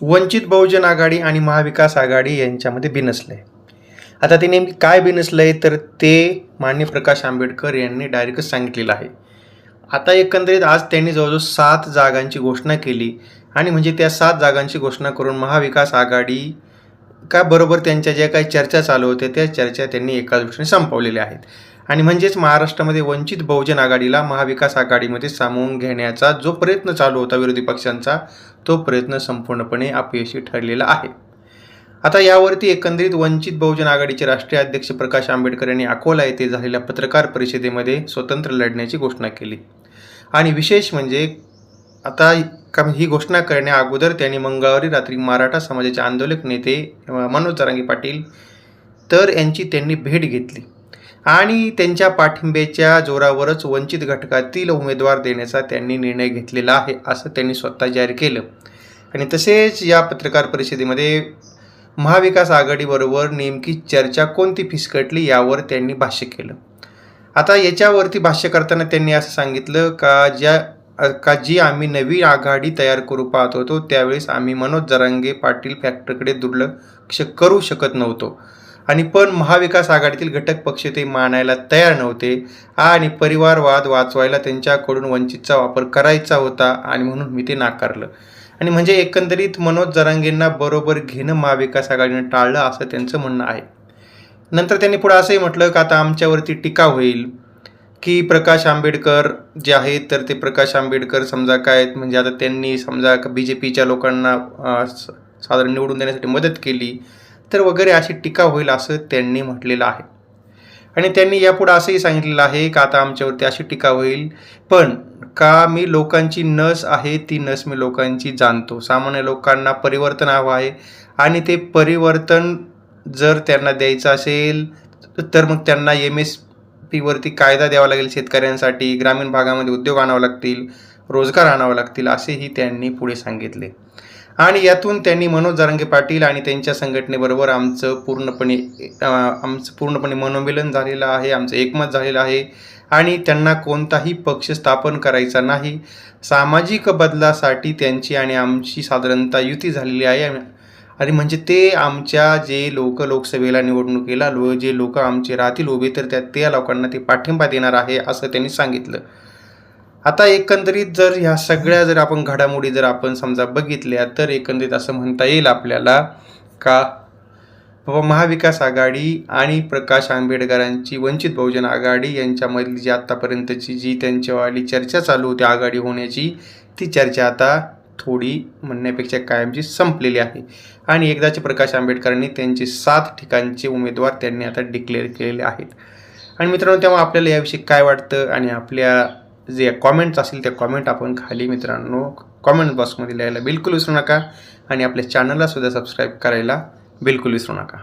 वंचित बहुजन आघाडी आणि महाविकास आघाडी यांच्यामध्ये बिनसलं आहे आता ते नेमकी काय बिनसलं आहे तर ते मान्य प्रकाश आंबेडकर यांनी डायरेक्टच सांगितलेलं आहे. आता एकंदरीत आज त्यांनी जवळजवळ सात जागांची घोषणा केली आणि म्हणजे त्या सात जागांची घोषणा करून महाविकास आघाडी का बरोबर त्यांच्या ज्या काही चर्चा चालू होत्या त्या चर्चा त्यांनी एका दृष्टीने संपवलेल्या आहेत. आणि म्हणजेच महाराष्ट्रामध्ये वंचित बहुजन आघाडीला महाविकास आघाडीमध्ये सामावून घेण्याचा जो प्रयत्न चालू होता विरोधी पक्षांचा तो प्रयत्न संपूर्णपणे अपयशी ठरलेला आहे. आता यावरती एकंदरीत वंचित बहुजन आघाडीचे राष्ट्रीय अध्यक्ष प्रकाश आंबेडकर यांनी अकोला येथे झालेल्या पत्रकार परिषदेमध्ये स्वतंत्र लढण्याची घोषणा केली. आणि विशेष म्हणजे आता का ही घोषणा करण्या अगोदर त्यांनी मंगळवारी रात्री मराठा समाजाचे आंदोलक नेते मनोज जरांगे पाटील तर यांची त्यांनी भेट घेतली. आणि त्यांच्या पाठिंब्याच्या जोरावरच वंचित घटकातील उमेदवार देण्याचा त्यांनी निर्णय घेतलेला आहे असं त्यांनी स्वतः जाहीर केलं. आणि तसेच या पत्रकार परिषदेमध्ये महाविकास आघाडीबरोबर नेमकी चर्चा कोणती फिसकटली यावर त्यांनी भाष्य केलं. आता याच्यावरती भाष्य करताना त्यांनी असं सांगितलं का ज्या का जी आम्ही नवी आघाडी तयार करू पाहत होतो त्यावेळेस आम्ही मनोज जरांगे पाटील फॅक्टरकडे दुर्लक्ष करू शकत नव्हतो. आणि पण महाविकास आघाडीतील घटक पक्ष ते मानायला तयार नव्हते. आणि परिवारवाद वाचवायला त्यांच्याकडून वंचितचा वापर करायचा होता आणि म्हणून मी ते नाकारलं. आणि म्हणजे एकंदरीत मनोज जरांगेंना बरोबर घेणं महाविकास आघाडीनं टाळलं असं त्यांचं म्हणणं आहे. नंतर त्यांनी पुढे असंही म्हटलं का आता आमच्यावरती टीका होईल की प्रकाश आंबेडकर जे आहेत तर ते प्रकाश आंबेडकर समजा काय आहेत, म्हणजे आता त्यांनी समजा बी जे पीच्या लोकांना स- साधारण निवडून देण्यासाठी मदत केली. तर वगैरे अशी टीका होईल असं त्यांनी म्हटलेलं आहे. आणि त्यांनी यापुढे असंही सांगितलेलं आहे का आता आमच्यावरती अशी टीका होईल. पण का मी लोकांची नस आहे ती नस मी लोकांची जाणतो. सामान्य लोकांना परिवर्तन हवं आहे आणि ते परिवर्तन जर त्यांना द्यायचं असेल तर मग त्यांना एम एस पीवरती कायदा द्यावा लागेल शेतकऱ्यांसाठी ग्रामीण भागामध्ये उद्योग आणावं लागतील रोजगार आणावं लागतील असेही त्यांनी पुढे सांगितले. आणि यातून त्यांनी मनोज जारंगे पाटील आणि त्यांच्या संघटनेबरोबर आमचं पूर्णपणे आमचं पूर्णपणे मनोमिलन झालेलं आहे आमचं एकमत झालेलं आहे. आणि त्यांना कोणताही पक्ष स्थापन करायचा नाही. सामाजिक बदलासाठी त्यांची आणि आमची साधारणतः युती झालेली आहे. आणि म्हणजे ते आमच्या जे लोक लोकसभेला निवडणुकीला लो जे लोक आमचे राहतील उभे तर त्या त्या लोकांना ते पाठिंबा देणार आहे असं त्यांनी सांगितलं. आता एकंदरीत जर ह्या सगळ्या जर आपण घडामोडी जर आपण समजा बघितल्या तर एकंदरीत असं म्हणता येईल आपल्याला का? बाबा महाविकास आघाडी आणि प्रकाश आंबेडकरांची वंचित बहुजन आघाडी यांच्यामधली जी आत्तापर्यंतची जी त्यांच्यावाली चर्चा चालू होती आघाडी होण्याची ती चर्चा आता थोडी म्हणण्यापेक्षा कायमची संपलेली आहे. आणि एकदाचे प्रकाश आंबेडकरांनी त्यांचे सात ठिकाणचे उमेदवार त्यांनी आता डिक्लेअर केलेले आहेत. आणि मित्रांनो तेव्हा आपल्याला याविषयी काय वाटतं आणि आपल्या जे कॉमेंट्स असतील त्या कॉमेंट आपण खाली मित्रांनो कॉमेंट बॉक्समध्ये लिहायला बिलकुल विसरू नका. आणि आपल्या चॅनलला सुद्धा सबस्क्राईब करायला बिलकुल विसरू नका.